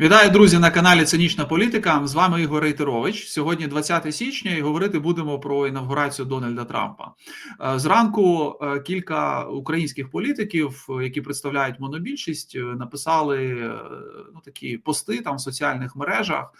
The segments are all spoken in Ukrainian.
Вітаю, друзі, на каналі Цинічна Політика. З вами Ігор Рейтерович. Сьогодні 20 січня, і говорити будемо про інавгурацію Дональда Трампа. Е, Зранку е, кілька українських політиків, е, які представляють монобільшість, написали ну такі пости там в соціальних мережах,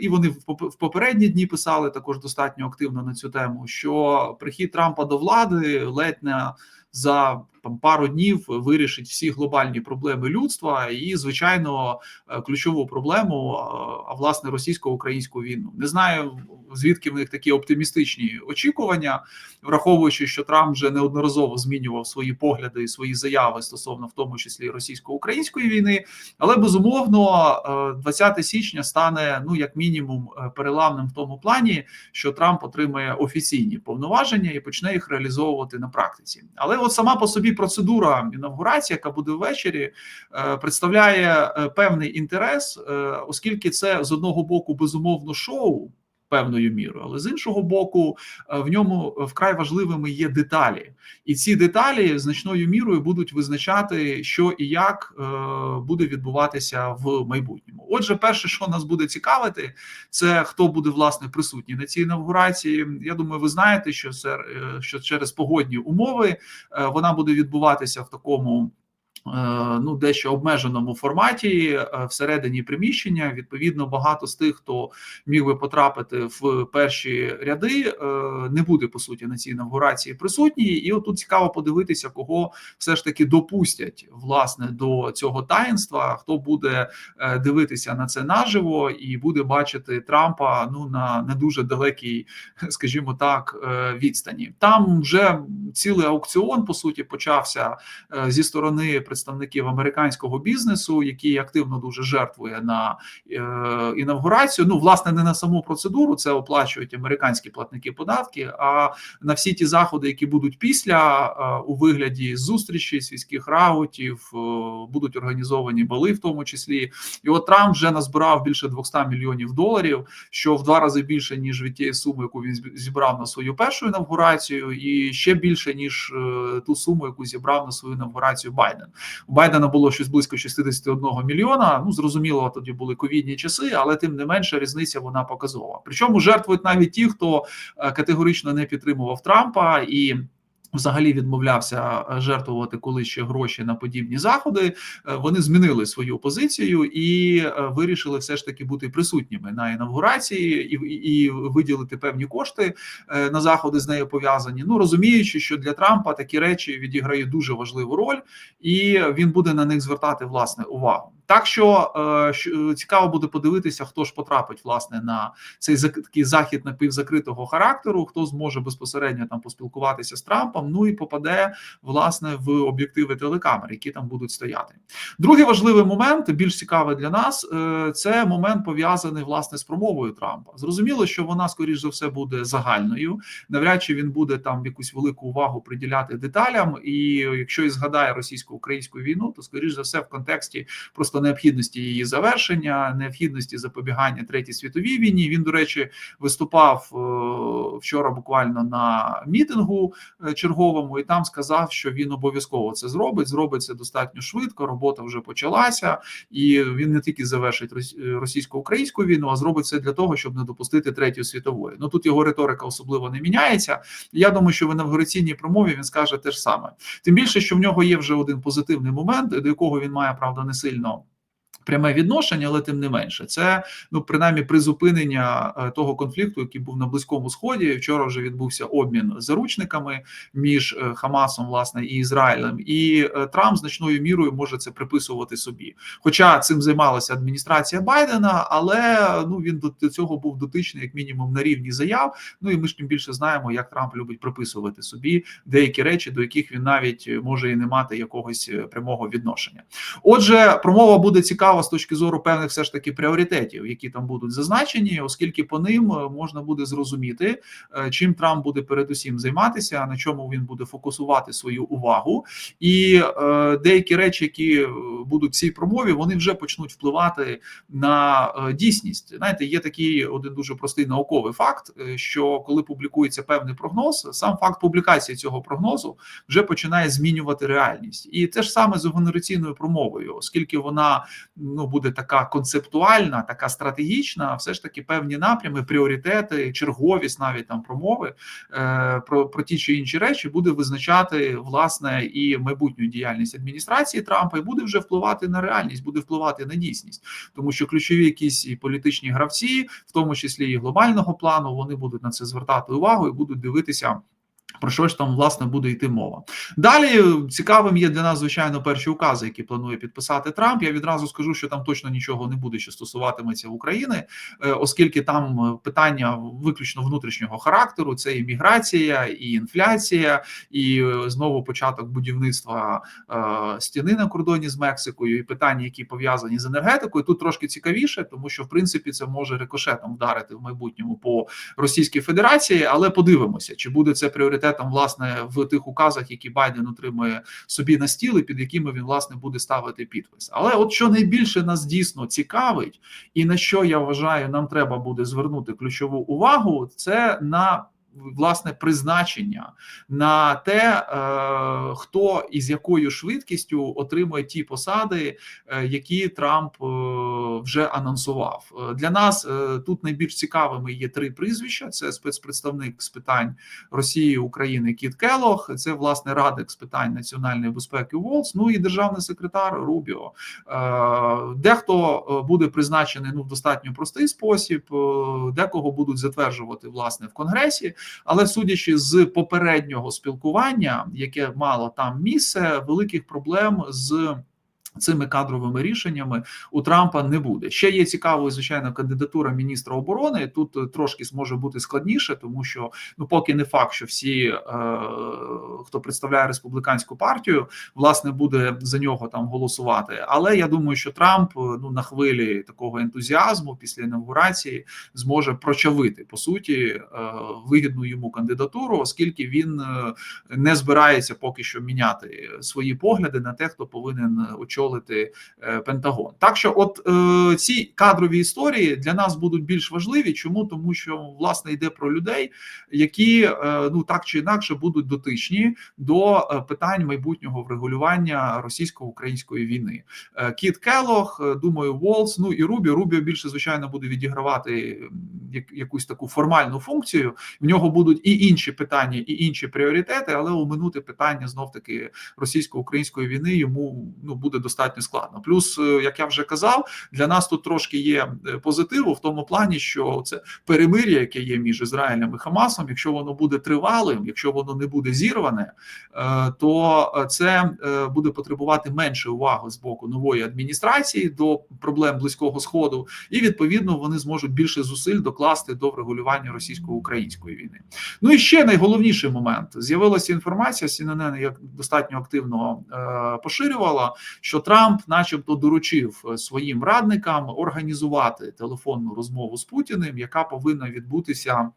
і вони в попередні дні писали також достатньо активно на цю тему. Що прихід Трампа до влади ледь не за там пару днів вирішить всі глобальні проблеми людства і, звичайно, е, ключову проблему, а, а власне російсько-українську війну. Не знаю звідки в них такі оптимістичні очікування, враховуючи, що Трамп вже неодноразово змінював свої погляди і свої заяви стосовно в тому числі російсько-української війни. Але безумовно, е, 20 січня стане ну як мінімум е, переламним в тому плані, що Трамп отримає офіційні повноваження і почне їх реалізовувати на практиці. Але от сама по собі процедура інавгурації, яка буде ввечері, е, представляє е, певний інтерес, е, оскільки це з одного боку безумовно шоу. Певною мірою, але з іншого боку, е, в ньому вкрай важливими є деталі, і ці деталі значною мірою будуть визначати, що і як е, буде відбуватися в майбутньому. Отже, перше, що нас буде цікавити, це хто буде власне присутній на цій інавгурації. Я думаю, ви знаєте, що це що через погодні умови е, вона буде відбуватися в такому. Е, Ну, дещо обмеженому форматі е, всередині приміщення. Відповідно, багато з тих, хто міг би потрапити в перші ряди, е, не буде по суті на цій інавгурації присутній. І от тут цікаво подивитися, кого все ж таки допустять власне до цього таїнства. Хто буде дивитися на це наживо і буде бачити Трампа ну на не дуже далекій, скажімо так, відстані. Там вже цілий аукціон по суті почався зі сторони представників американського бізнесу, який активно дуже жертвує на е, інавгурацію. Ну, власне, не на саму процедуру, це оплачують американські платники податки, а на всі ті заходи, які будуть після е, у вигляді зустрічей, свійських раутів, е, будуть організовані бали, в тому числі. І от Трамп вже назбирав більше 200 мільйонів доларів, що в два рази більше ніж від тієї суми, яку він зібрав на свою першу інавгурацію, і ще більше ніж ту суму, яку зібрав на свою інавгурацію Байден. У Байдена було щось близько 61 мільйона. Ну зрозуміло, тоді були ковідні часи, але тим не менше різниця вона показова. Причому жертвують навіть ті, хто е, категорично не підтримував Трампа і. Взагалі відмовлявся е, жертвувати коли ще гроші на подібні заходи. Е, Вони змінили свою позицію і е, вирішили все ж таки бути присутніми на інавгурації і, і, виділити певні кошти на заходи з нею пов'язані. Ну розуміючи, що для Трампа такі речі відіграють дуже важливу роль, і він буде на них звертати власне увагу. Так що цікаво буде подивитися, хто ж потрапить власне на цей такий захід напівзакритого характеру, хто зможе безпосередньо там поспілкуватися з Трампом. Ну і попаде власне в об'єктиви телекамер, які там будуть стояти. Другий важливий момент, більш цікавий для нас, е, це момент пов'язаний власне з промовою Трампа. Зрозуміло, що вона скоріш за все буде загальною. Навряд чи він буде там якусь велику увагу приділяти деталям. І якщо і згадає російсько-українську війну, то скоріш за все в контексті просто необхідності її завершення, необхідності запобігання третій світовій війні. Він, до речі, виступав е, вчора буквально на мітингу е, черговому, і там сказав, що він обов'язково це зробить. Зробить це достатньо швидко. Робота вже почалася, і він не тільки завершить е, російсько-українську війну, а зробить це для того, щоб не допустити третьої світової. Ну тут його риторика особливо не міняється. Я думаю, що в інавгураційній промові він скаже те ж саме. Тим більше, що в нього є вже один позитивний момент, до якого він має правда не сильно. Пряме відношення, але тим не менше, це ну принаймні призупинення е, того конфлікту, який був на близькому сході. Вчора вже відбувся обмін заручниками між е, Хамасом, власне, і Ізраїлем, і е, Трамп значною мірою може це приписувати собі. Хоча цим займалася адміністрація Байдена, але ну він до- цього був дотичний як мінімум на рівні заяв. Ну і ми ж тим більше знаємо, як Трамп любить приписувати собі деякі речі, до яких він навіть може і не мати якогось прямого відношення. Отже, промова буде цікава з точки зору певних все ж таки пріоритетів, які там будуть зазначені, оскільки по ним е, можна буде зрозуміти, е, чим Трамп буде передусім займатися, на чому він буде фокусувати свою увагу, і е, деякі речі, які будуть в цій промові, вони вже почнуть впливати на дійсність. Знаєте, є такий один дуже простий науковий факт, що коли публікується певний прогноз, сам факт публікації цього прогнозу вже починає змінювати реальність, і те ж саме з інавгураційною промовою, оскільки вона ну буде така концептуальна, така стратегічна, а все ж таки певні напрями, пріоритети, черговість навіть там промови е, про, про ті чи інші речі буде визначати власне і майбутню діяльність адміністрації Трампа, і буде вже впливати на реальність, буде впливати на дійсність, тому що ключові якісь і політичні гравці, в тому числі і глобального плану, вони будуть на це звертати увагу і будуть дивитися. Про що ж там власне буде йти мова? Далі цікавим є для нас, звичайно, перші укази, які планує підписати Трамп. Я відразу скажу, що там точно нічого не буде, що стосуватиметься України, е, оскільки там е, питання виключно внутрішнього характеру: це і міграція, і інфляція, і е, знову початок будівництва стіни на кордоні з Мексикою, і питання, які пов'язані з енергетикою. Тут трошки цікавіше, тому що в принципі це може рикошетом вдарити в майбутньому по Російській Федерації, але подивимося, чи буде це пріоритет пріоритетом власне в тих указах, які Байден отримує собі на стіл, і під якими він власне буде ставити підпис. Але от що найбільше нас дійсно цікавить, і на що я вважаю, нам треба буде звернути ключову увагу, це на власне призначення на те, е, хто і з якою швидкістю отримує ті посади, е, які Трамп е, вже анонсував. Для нас тут найбільш цікавими є три прізвища: це спецпредставник з питань Росії України Кіт Келох, це власне радник з питань національної безпеки Волс, ну і державний секретар Рубіо. Дехто буде призначений ну в достатньо простий спосіб, декого будуть затверджувати власне в конгресі. Але судячи з попереднього спілкування, яке мало там місце, великих проблем з Цими кадровими рішеннями у Трампа не буде. Ще є цікавою, звичайно, кандидатура міністра оборони. Тут е, трошки зможе бути складніше, тому що ну поки не факт, що всі, е, хто представляє республіканську партію, власне буде за нього там голосувати. Але я думаю, що Трамп е, ну на хвилі такого ентузіазму після інаугурації зможе прочавити по суті е, вигідну йому кандидатуру, оскільки він е, не збирається поки що міняти свої погляди на те, хто повинен очолити очолити е, Пентагон. Так що, от е, ці кадрові історії для нас будуть більш важливі. Чому тому, що власне йде про людей, які е, ну так чи інакше будуть дотичні до е, питань майбутнього врегулювання російсько-української війни. Е, Кіт Келох, думаю, Волс, ну і Рубі. Рубіо більше звичайно буде відігравати якусь таку формальну функцію. В нього будуть і інші питання, і інші пріоритети, але оминути питання знов таки російсько-української війни йому ну буде достатньо складно. Плюс, е, як я вже казав, для нас тут трошки є е, позитиву в тому плані, що це перемир'я, яке є між Ізраїлем і Хамасом, якщо воно буде тривалим, якщо воно не буде зірване, е, то це буде потребувати менше уваги з боку нової адміністрації до проблем близького сходу, і відповідно вони зможуть більше зусиль докласти до врегулювання російсько-української війни. Ну і ще найголовніший момент: з'явилася інформація. CNN як достатньо активно поширювала, що Трамп, начебто, доручив е, своїм радникам організувати телефонну розмову з Путіним, яка повинна відбутися.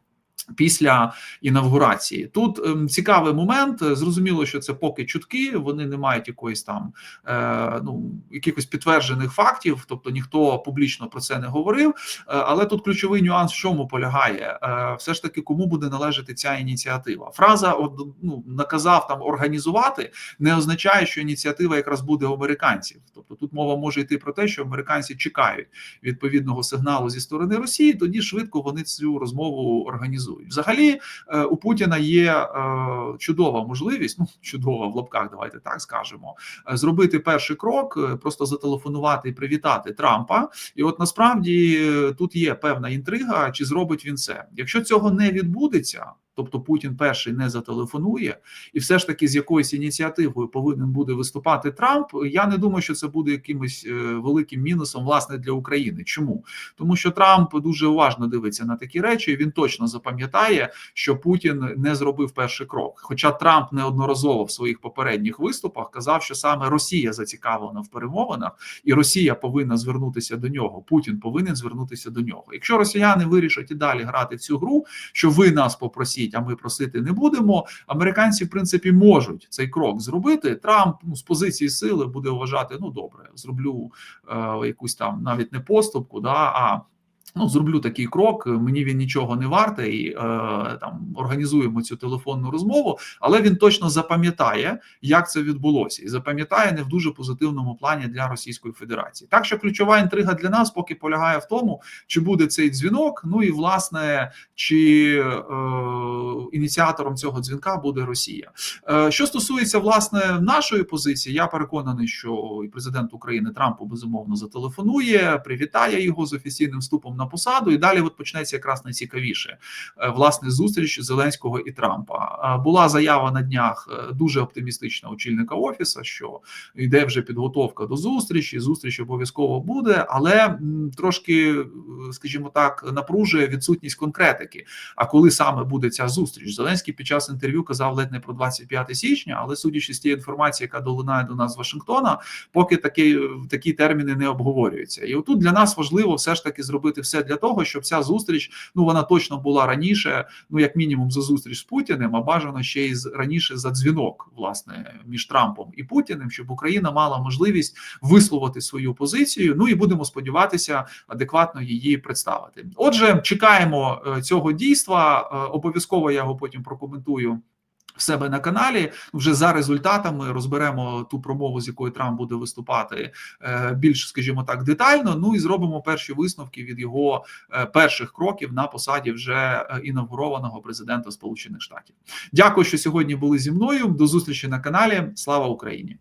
Після інавгурації тут ем, цікавий момент. Зрозуміло, що це поки чутки, вони не мають якоїсь там е, ну якихось підтверджених фактів, тобто ніхто публічно про це не говорив. Е, але тут ключовий нюанс в чому полягає, е, все ж таки, кому буде належати ця ініціатива. Фраза ну, наказав там організувати, не означає, що ініціатива якраз буде у американців. Тобто тут мова може йти про те, що американці чекають відповідного сигналу зі сторони Росії. Тоді швидко вони цю розмову організують реалізують. Взагалі е, у Путіна є е, чудова можливість, ну чудова в лапках, давайте так скажемо, е, зробити перший крок, просто зателефонувати і привітати Трампа. І от насправді тут є певна інтрига, чи зробить він це. Якщо цього не відбудеться. Тобто Путін перший не зателефонує, і все ж таки з якоюсь ініціативою повинен буде виступати Трамп. Я не думаю, що це буде якимось е, великим мінусом власне для України. Чому тому, що Трамп дуже уважно дивиться на такі речі, і він точно запам'ятає, що Путін не зробив перший крок. Хоча Трамп неодноразово в своїх попередніх виступах казав, що саме Росія зацікавлена в перемовинах, і Росія повинна звернутися до нього. Путін повинен звернутися до нього. Якщо росіяни вирішать і далі грати в цю гру, що ви нас попросіть просіть, а ми просити не будемо. Американці, в принципі, можуть цей крок зробити. Трамп ну, з позиції сили буде вважати: ну добре, зроблю е, якусь там навіть не поступку, да а Ну, зроблю такий крок. Мені він нічого не вартий. Е, там організуємо цю телефонну розмову, але він точно запам'ятає, як це відбулося, і запам'ятає не в дуже позитивному плані для Російської Федерації. Так що ключова інтрига для нас поки полягає в тому, чи буде цей дзвінок. Ну і власне, чи е, ініціатором цього дзвінка буде Росія. Е, Що стосується власне нашої позиції, я переконаний, що і президент України Трампу безумовно зателефонує, привітає його з офіційним вступом на посаду, і далі от почнеться якраз найцікавіше е, власне зустріч Зеленського і Трампа. Е, Була заява на днях е, дуже оптимістична очільника офісу, що йде вже підготовка до зустрічі. Зустріч обов'язково буде, але трошки, скажімо так, напружує відсутність конкретики. А коли саме буде ця зустріч? Зеленський під час інтерв'ю казав ледь не про 25 січня, але судячи з тієї інформації, яка долинає до нас з Вашингтона, поки такі, такі терміни не обговорюються. І отут для нас важливо все ж таки зробити все для того, щоб ця зустріч ну вона точно була раніше, ну як мінімум, за зустріч з Путіним, а бажано ще й раніше за дзвінок, власне, між Трампом і Путіним, щоб Україна мала можливість висловити свою позицію. Ну і будемо сподіватися, адекватно її представити. Отже, чекаємо е, цього дійства. Е, Обов'язково я його потім прокоментую. В себе на каналі вже за результатами розберемо ту промову, з якою Трамп буде виступати е, більш, скажімо так, детально. Ну і зробимо перші висновки від його е, перших кроків на посаді вже інаугурованого інавгурованого президента Сполучених Штатів. Дякую, що сьогодні були зі мною. До зустрічі на каналі. Слава Україні!